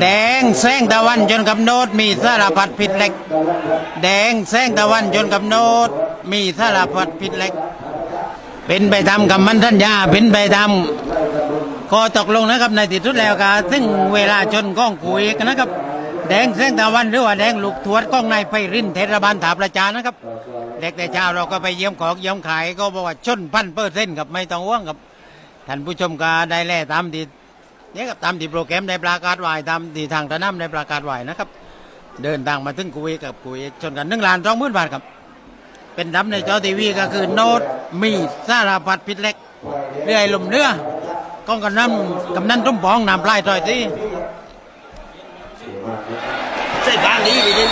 แดงแสงตะวันจนกับโนดมีสารพัดผิดเล็ก แดงแสงตะวันจนกับโนดมีสารพัดผิดเล็ก เป็นไปตามคำมันทัญญาเป็นไปตามก็ตกลงนะครับในที่สุดแล้วก็ถึงเวลาชนก้องกุยกันนะครับ แดงแสงตะวันหรือว่าแดงลูกทวดก้องนายไพรินเทศบาลถาประจานะครับ เด็กแต่เช้าเราก็ไปเยี่ยมของเยี่ยมขายก็บอกว่าชนพันเปอร์เซ็นต์กับไม่ต้องห่วงกับท่านผู้ชมก็ได้แล่ตามที่ เนี่ยกับตามที่โปรแกรมได้ประกาศไว้ตามที่ทางสนามได้ประกาศไว้นะครับเดินทางมาถึงกุยกับกุยชนกันหนึ่งล้านสองหมื่นบาทครับ เป็นดำในจอทีวีก็คือโนดมีสารพัดพิษเล็กเรื่อยลมเนื้อก้องกำนันกำนันตุ้มปองนำปลายต่อยที่ใช่บ้านนี้ดิ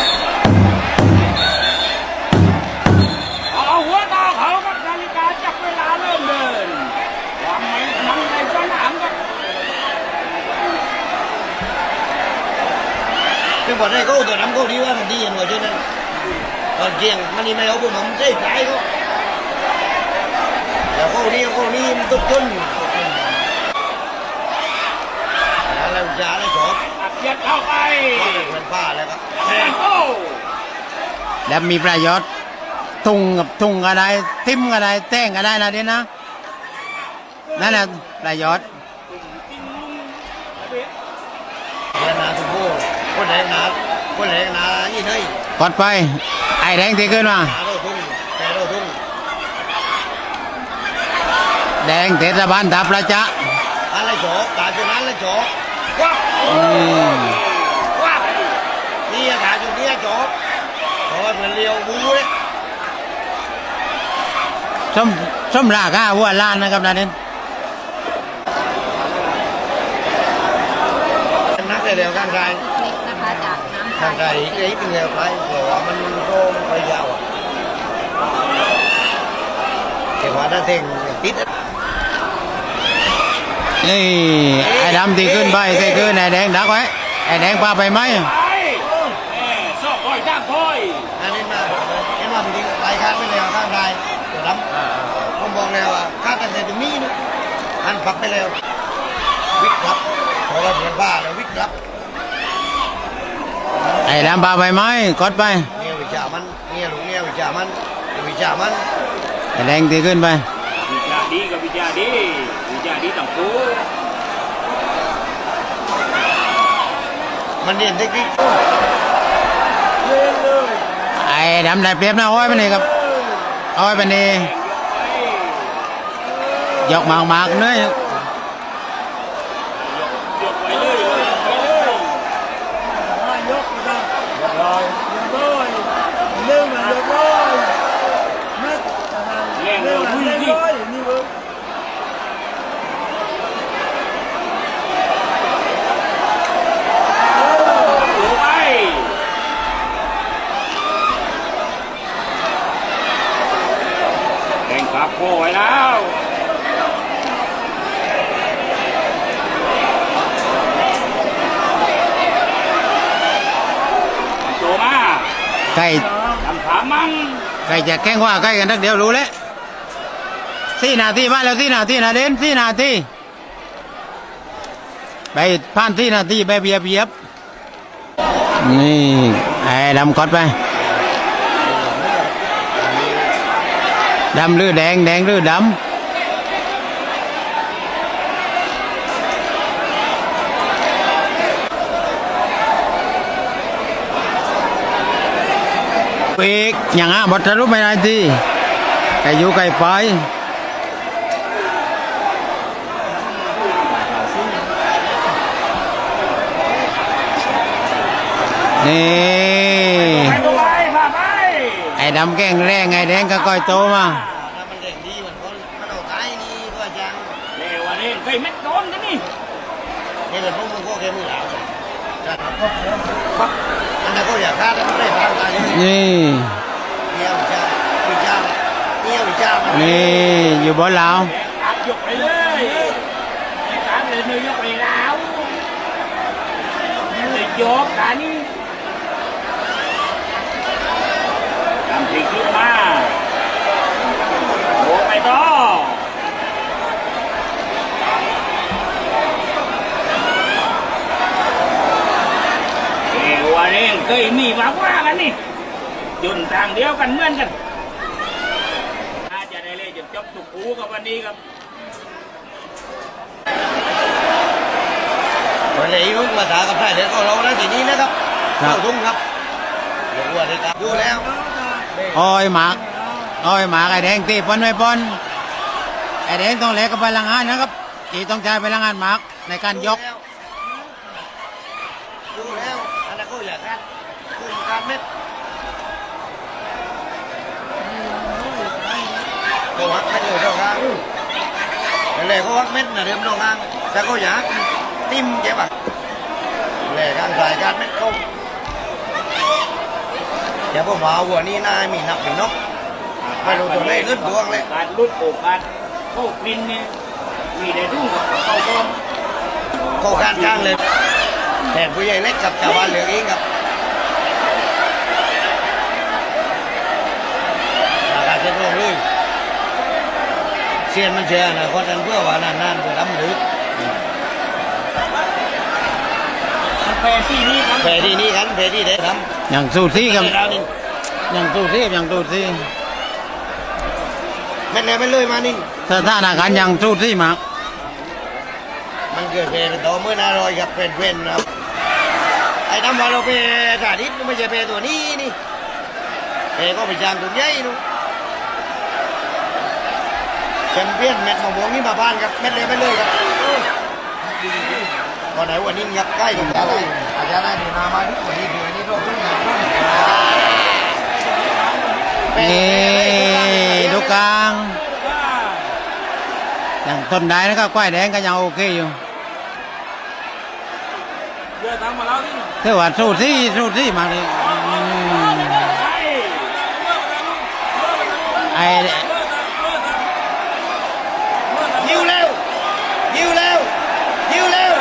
cái bọn này có tụi nắm có đi qua mình đi rồi cho nên còn chuyện mà đi mày không cũng chơi cái có là cô đi cô đi tốt chân là làm giá lấy chỗ อัดยัดเข้าไป có được phần pha lại các แทงโอ้และมีประโยชน์ทุ่งกับทุ่งก็ได้ ทิมก็ได้แต้งก็ได้นะเดี๋ยวนะนั่นแหละประโยชน์ cô có thể nào có thể nào như thế กดไป ไอ้แดงที่ขึ้นมา à đâu thung แต่ đâu thung แดงเทศบาลทับประจะ anh lấy chỗ cả chỗ anh lấy chỗ quá อืม quá đi cả chỗ đi chỗ rồi mình liều bú đấy ส้มส้มราคาวัวล้านนะครับนะเด่น nát này đều gan gai เล็กนะคะ จากน้ำไท gan ย gai cái đấy mình đều phải rồi mình vô mình phải giàu à thì hóa ra tiền tít นี่ไอ้ดำที่ขึ้นไปที่ขึ้นไอ้แดงดักไว้ไอ้แดงพาไปไหมไปเออซอกคอยด้างคอย anh em mà em mà mình đi lại khác bên nào gan gai rồi lắm không บอกแล้วอะข้ากันแต่ตรงนี้นะอันปักไปแล้ว วิกรับเพราะว่าเหมือนบ้าแล้ววิกรับ ไอ้ดำพาไปไหมกดไปเนี่ยวิชามันเนี่ยลูกเนี่ยวิชามันวิชามันไอ้แดงที่ขึ้นไปวิจาดีกับวิจาดีวิจาดีต่างคู่มันเรียนเทคนิคเล่นเลยไอ้ดำได้เปรียบนะอ้อยไปนี่ครับอ้อยไปนี่ไปยกมากมากๆเนื้อย กไปเลยไปเลย ยกนะครับยกร้อยยกร้อยหนึ่งอะยกร้อยนัดนะครับหนึ่งอะหนึ่งร้อยนี่เว้ย ถูไปแข่งขับโค้ไว้แล้วโจมาใกล้ทำขามั่งใกล้จะแข่งว่าใกล้กันนักเดียวรู้แล้วสี่นาทีมาแล้วสี่นาทีนะเด่นสี่นาทีไปผ่านสี่นาทีไปเบียบเบียบนี่ไอ้ดำกดไป ดำหรือแดงแดงหรือดำปีกอย่างอะบทสรุปไม่ได้ทีไก่อยู่ไก่ไปนี่ ไปตัวไปพาไป ไอ้ดำแกล้งแรงไอ้แดงก็ก้อยโตมาถ้ามันเร่งดีมันก็มันเอาตายนี่ก็ยังเร็วอันนี้เคยเม็ดโดนกันนี่นี่เป็นพวกมึงก็แค่มือหลาวปั๊บอันนั้นก็อยากฆ่าแล้วไม่ได้บ้างตายเลยนี่เนี่ยวิชาวิชาเนี่ยวิชามันนี่อยู่บนลาวตัดยกไปเลยตามเลยเนยยกไปแล้วเลยยกกัน ทำสิ่งที่มาโอ้ไปต่อเคยมีมาว่ากันนี่จุนทางเดียวกันเหมือนกันน่าจะได้เลยจนจบทุกคูกับวันนี้ครับวันนี้ยุมาถากับไทยเดี๋ยวก็เราแล้วทีนี้นะครับเข้าทุ่งครับเดี๋ยววัวได้ครับดูแล้ว อ้อยหมากอ้อยหมากไอ้แดงตีปนไม่ปนไอ้แดงต้องแลกกับพลังงานนะครับจีต้องใช้พลังงานหมากในการยกดูแล้วอันนั้นก็อยากกันคือการเม็ดก็วัดเม็ดเลยเจ้าครับแหล่ก็วัดเม็ดนะเดิมน้องอ้างแต่ก็อยากติ้มเจ็บอะแหล่การสายการเม็ดเข้า ดี๋ยวผมเอาวัวนี่น่ามีนับเป็นนกไม่รู้ตัวไหนลึกดวงเลยการลุดโอกาสเข้ากลินเนี่ยมีได้ดุ้งกับเข้าก้อนเข้าการกลางเลยแทนผู้ใหญ่เล็กกับชาวบ้านเหลืองเองครับราคาเจ็ดโลเลยเสียนมันเชื่อนะคนนั้นเพื่อว่านานๆเพื่อล้ำลึก แฟนที่นี่ครับแผลที่นี่กันแผลที่ได้ทอย่างสู้ซี่ำกับดาวนี่อย่างสู้ซี่อย่างสู้ซี่แม่นแล้วไม่เลยมานี่สถานการณ์อย่างสู้ซี่หมากมันเกิดแผลเป็นตัวเมื่อนาลอยครับเป็นเป็นครับไอ้ทำว่าเราแผลสาธิตไม่ใช่แผลตัวนี้นี่แผลก็ไปจางตัวใหญ่นู่นแชมเปี้ยนแมตช์มะม่วงนี่มาบ้านครับแมตช์เลยไม่เลยครับ ตอนไหนวันนี้ครับใกล้กับอาจารย์ได้อาจารย์ได้ดูนามาที่วันนี้เดือนนี้โรคขึ้นมานี่ดูกลางอย่างต้นได้นะครับกล้วยแดงก็ยังโอเคอยู่เดือดตังมาแล้วนี่ถือว่าสู้ซี่สู้ซี่มาเลยไอ้ ไอ้ ยิวเร็วยิวเร็วยิวเร็ว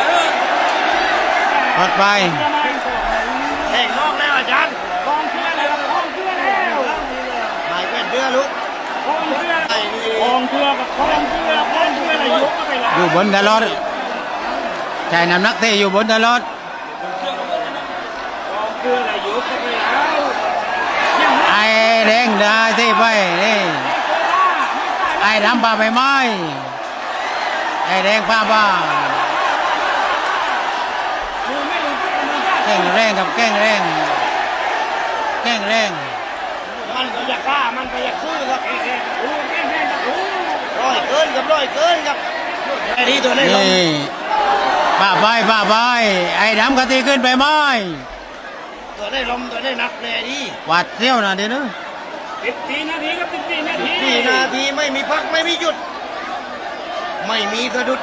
รถไปแข่งนอกแล้วอาจารย์กองเชื่อเลยครับกองเชื่อแล้วหมายเป็นเดือลูกกองเชื่อไอ้นี่กองเชื่อกับกองเชื่อกองเชื่อเลยยกก็ไปแล้วอยู่บนตลอดใช่น้ำหนักเตะอยู่บนตลอดกองเชื่อเลยยกก็ไปแล้วยังไม่ไอ้แดงได้ที่ไปนี่ไอ้ดำปลาไปไหม้ไอ้แดงปลาบ้า ดูไม่รู้ที่มันจะ แกล้งแรงกับแกล้งแรงแกล้งแรงมันก็อยากกล้ามันก็อยากสู้ครับแก่แก่โอ้แก่แก่โอ้ร้อยเกินกับร้อยเกินครับไอ้นี่ตัวนี้ลงนี่ป้าไปป้าไปไอ้ดำกะตีขึ้นไปไหม้ตัวนี้ลมตัวนี้หนักเลยดีหวัดเสี้ยวนะเดี๋ยวนึสิบสี่นาทีกับสิบสี่นาทีสี่นาทีไม่มีพักไม่มีหยุด ไม่มีสะดุด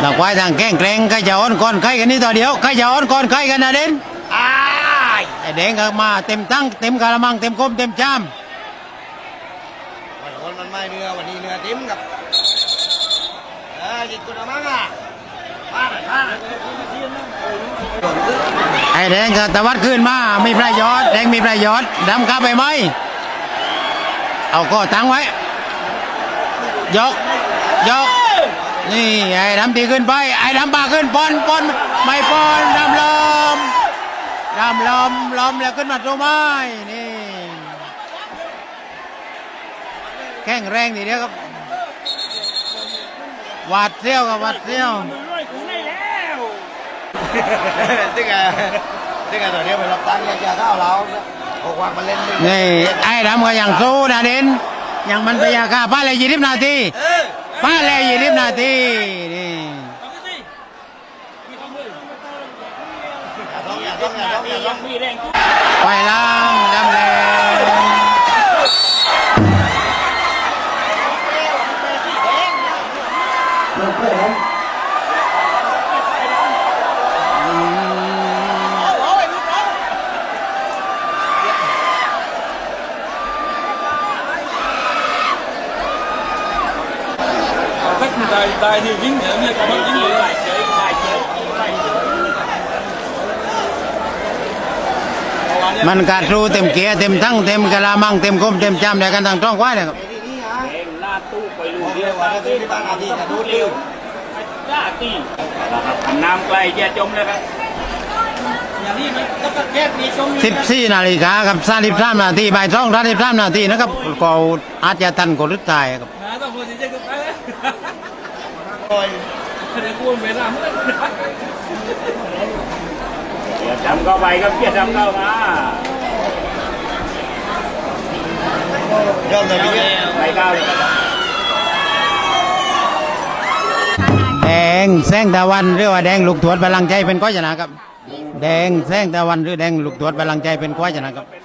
หลักไว้ทางแกล้งแกล้งใครจะอ้อนก่อนใครกันนี่ต่อเดียวใครจะอ้อนก่อนใครกันนะเด่นอ้ายไอ้แดงก็มาเต็มตั้งเต็มกะละมังเต็มคมเต็มจามวันคนมันไม่เนื้อวันนี้เนื้อติ้มครับเออจิตกุณมั้งอะมาหน่อยมาหน่อยไอ้แดงก็ตะวัดขึ้นมา มีประโยชน์แดงมีประโยชน์ดำเข้าไปไหม เอาก็ตั้งไว้ ยก ยก นี่ไอ้ดำตีขึ้นไป ไอ้ดำปาขึ้นปอนปอนไม่ปอนดำลมดำลมลมแล้วขึ้นมาตรงไม้นี่ แข้งแรงทีเดียวครับหวาดเสี้ยวกับหวาดเสี้ยวมันร้อยกูได้แล้วตึ้งไงตึ้งไงตัวเดียวไปรับตังค์ยาข้าวเราหกวันมาเล่นด้วยนี่ไอ้ดำก็ยังสู้นะเด่นยังมันไปยาฆ่าป้าเลยยี่สิบนาที เออป้าเลยยี่สิบนาทีนี่งอย่าต้องอย่าต้องอย่าต้ยัองงมีแรงทุกไปล้างดำแรง ได้ได้นี่ยิงเหนือเนี่ยก็มันยิงเลยไหลเฉยไหลเฉยไหลเฉยมันกัดรูเต็มเกียร์เต็มทั้งเต็มกะละมังเต็มคมเต็มจำเดียวกันทั้งท้องควายเลยครับไอ้นี่ฮะแรงหน้าตู้ไปลูกเดีเรียยวกว่าถ้าถึงที่บ้านาทีจะดูเร็วจ้าตีนะครับน้ำไกลจะจมเลยครับอย่นี้มันก็แยกมีชมสิบสี่นาฬิกาครับสามสิบสามนาทีบ่ายสองสามสิบสามนาทีนะครับก็อาจจะทันก็ลึตายครับนะต้ องคนที่จะกันไปโอ้ยเดี๋ยวกูเวลาเมื่อเดี๋ยวจำเข้าไปครับเกียรติจำเข้ามายอมเลยพี่เนี่ยไปก้าวเลยครับแดงแสงตะวันหรือว่าแดงลูกถวดพลังใจเป็นก้อยชนะครับ แดงแสงตะวันหรือแดงลูกถวดพลังใจเป็นก้อยชนะครับเป็น